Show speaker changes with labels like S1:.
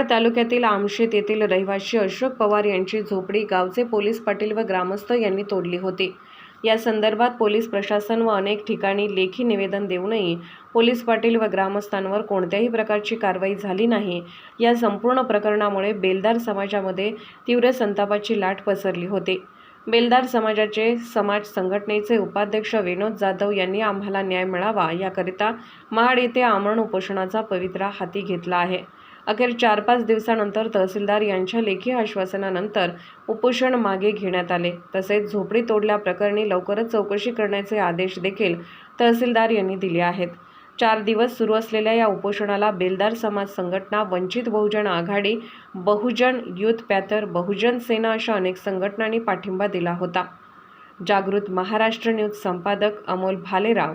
S1: कराड तालुक्यातील आमशेत येथील रहिवासी अशोक पवार यांची झोपडी गावचे पोलीस पाटील व ग्रामस्थ यांनी तोडली होती. या संदर्भात पोलीस प्रशासन व अनेक ठिकाणी लेखी निवेदन देऊनही पोलीस पाटील व ग्रामस्थांवर कोणत्याही प्रकारची कारवाई झाली नाही. या संपूर्ण प्रकरणामुळे बेलदार समाजामध्ये तीव्र संतापाची लाट पसरली होती. बेलदार समाजाचे समाज संघटनेचे उपाध्यक्ष विनोद जाधव यांनी आम्हाला न्याय मिळावा याकरिता महाड येथे आमरण उपोषणाचा पवित्रा हाती घेतला आहे. अखेर चार पाच दिवसानंतर तहसीलदार यांच्या लेखी आश्वासनानंतर उपोषण मागे घेण्यात आले. तसेच झोपडी तोडल्याप्रकरणी लवकरच चौकशी करण्याचे आदेश देखील तहसीलदार यांनी दिले आहेत. चार दिवस सुरू असलेल्या या उपोषणाला बेलदार समाज संघटना वंचित बहुजन आघाडी बहुजन युथ पॅथर बहुजन सेना अशा अनेक संघटनांनी पाठिंबा दिला होता. जागृत महाराष्ट्र न्यूज संपादक अमोल भालेराव